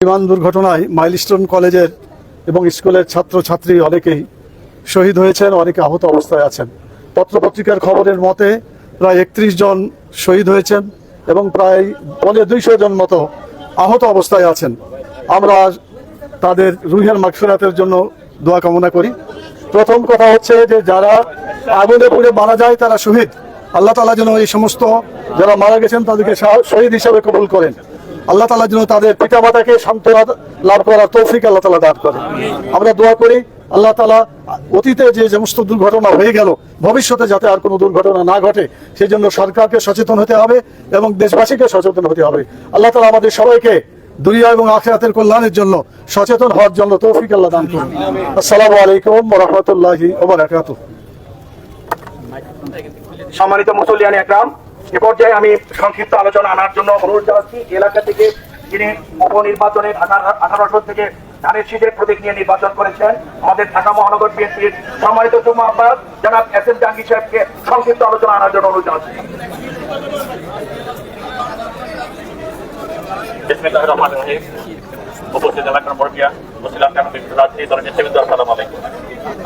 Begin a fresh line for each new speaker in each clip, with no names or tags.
বিমান দুর্ঘটনায় মাইলস্টোন কলেজের এবং স্কুলের ছাত্র ছাত্রী অনেকেই শহীদ হয়েছেন, অনেকে আহত অবস্থায় আছেন। পত্রপত্রিকার খবরের মতে প্রায় একত্রিশ জন শহীদ হয়েছেন এবং প্রায় পনে দুইশো জন মতো আহত অবস্থায় আছেন। আমরা তাদের রুহের মাগফিরাতের জন্য দোয়া কামনা করি। প্রথম কথা হচ্ছে যে যারা আগুনে পুড়ে মারা যায় তারা শহীদ। আল্লাহ তালা যেন এই সমস্ত যারা মারা গেছেন তাদেরকে শহীদ হিসাবে কবুল করেন। আল্লাহ তালা যেন তাদের পিতা মাতাকে সান্ত্বনা লাভ করার তৌফিক আল্লাহ তালা দান করেন আমরা দোয়া করি, আল্লাহ তালা অতীতে যে সমস্ত দুর্ঘটনা হয়ে গেল, ভবিষ্যতে যাতে আর কোনো দুর্ঘটনা না ঘটে সেই জন্য সরকারকে সচেতন হতে হবে এবং দেশবাসীকে সচেতন হতে হবে। আল্লাহ তালা আমাদের সবাইকে দুনিয়া এবং আখেরাতের কল্যাণের জন্য সচেতন হওয়ার জন্য তৌফিক আল্লাহ দান করুন। আসসালামু আলাইকুম রহমতুল্লাহি
সম্মানিত মুসল্লিয়ান একরাম এ পর্যায়ে আমি সংক্ষিপ্ত আলোচনা আনার জন্য অনুরোধ জানাচ্ছি, এলাকা থেকে যিনি উপনির্বাচনে ঢাকার আঠারো থেকে ধানের শীতের প্রতীক নিয়ে নির্বাচন করেছেন, আমাদের ঢাকা মহানগর বিএনপির সম্মানিত আহ্বায়ক জনাব এস এম সাহেবকে সংক্ষিপ্ত আলোচনা আনার জন্য অনুরোধ জানাচ্ছি।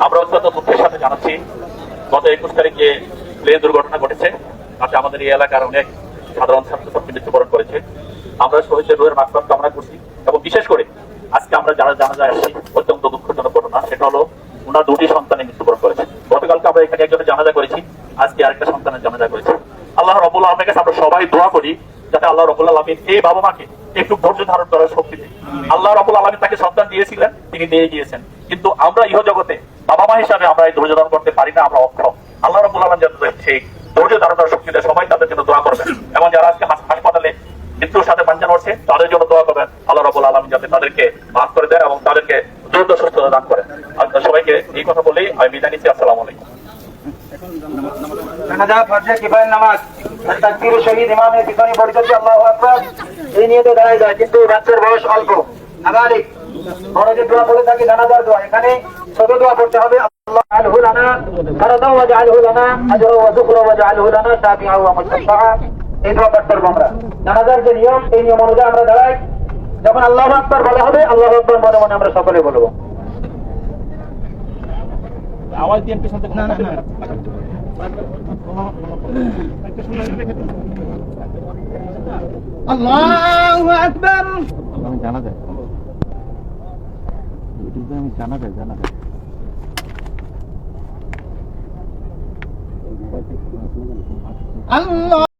আমরা অত্যন্ত দুঃখের সাথে জানাচ্ছি, গত একুশ তারিখে প্লেন দুর্ঘটনা ঘটেছে তাতে আমাদের এই এলাকার অনেক সাধারণ ছাত্রছাত্রী মৃত্যুবরণ করেছে। আমরা শহীদের রোহের মাকফাত কামনা করছি এবং বিশেষ করে আজকে আমরা যারা জানা যায় আসছি, অত্যন্ত দুঃখজনক ঘটনা, সেটা হলো ওনার দুটি সন্তানের মৃত্যুবরণ করেছে। গতকালকে আমরা এখানে একজনের জানাজা করেছি, আজকে আরেকটা সন্তানের জানাজা করেছি। আল্লাহ রবুল্লা আলমের কাছে আমরা সবাই দোয়া করি, যাতে আল্লাহ রবুল্লা আলমিন এই বাবা মাকে একটু ধৈর্য ধারণ করার শক্তি দেয় আল্লাহ রবুল আলমী তাকে সন্তান দিয়েছিলেন, তিনি দিয়ে গিয়েছেন। কিন্তু আমরা ইহ জগতে বাবা মা হিসাবে আমরা এই ধৈর্য ধারণ করতে পারি না, আমরা অক্ষম। আল্লাহ রবুল আলম যাতে সেই ধৈর্য ধারণ করার শক্তি দেয়, সবাই তাদের জন্য দোয়া করবেন। এবং যারা আজকে হাসপাতালে মৃত্যুর সাথে বাঞ্ছান হচ্ছে তাদের জন্য দোয়া করবেন, আল্লাহ রাবুল আলম যাতে তাদেরকে মাফ করে দেয় এবং তাদেরকে দ্রুত সুস্থতা দান করে আপনার সবাইকে এই কথা বলেই আমি বিদায় নিচ্ছি, আসসালামু আলাইকুম।
জানাজা ফরজে কিফায়ের নামাজ। তাকবীর শহীদ ইমামের পিছনে পরিচর্যা আল্লাহু আকবার। এই নিয়ে তো দাঁড়ায় যায় কিন্তু বাচ্চার বয়স অল্প। নাবালিক বড় যে দোয়া করে থাকি জানাজার দোয়া। এখানে ছোট দোয়া করতে হবে আল্লাহ আলহু লানা ফারাদা ওয়া জাআলহু লানা আজরা ওয়া যুকরা ওয়া জাআলহু লানা শাফিআ ওয়া মুশফাআ এই দোয়া পাঠ করব আমরা। জানাজার যে নিয়ম এই নিয়ম অনুযায়ী আমরা দাঁড়াই। যখন আল্লাহু আকবার বলা হবে আল্লাহু আকবার মনে মনে আমরা সকলে বলব।
আওয়াজ দিয়ে পিছন থেকে না না না।
আল্লাহু আকবার।
আমি জানা যায়। ইউটিউবে আমি জানা যায় জানা যায়।
আল্লাহ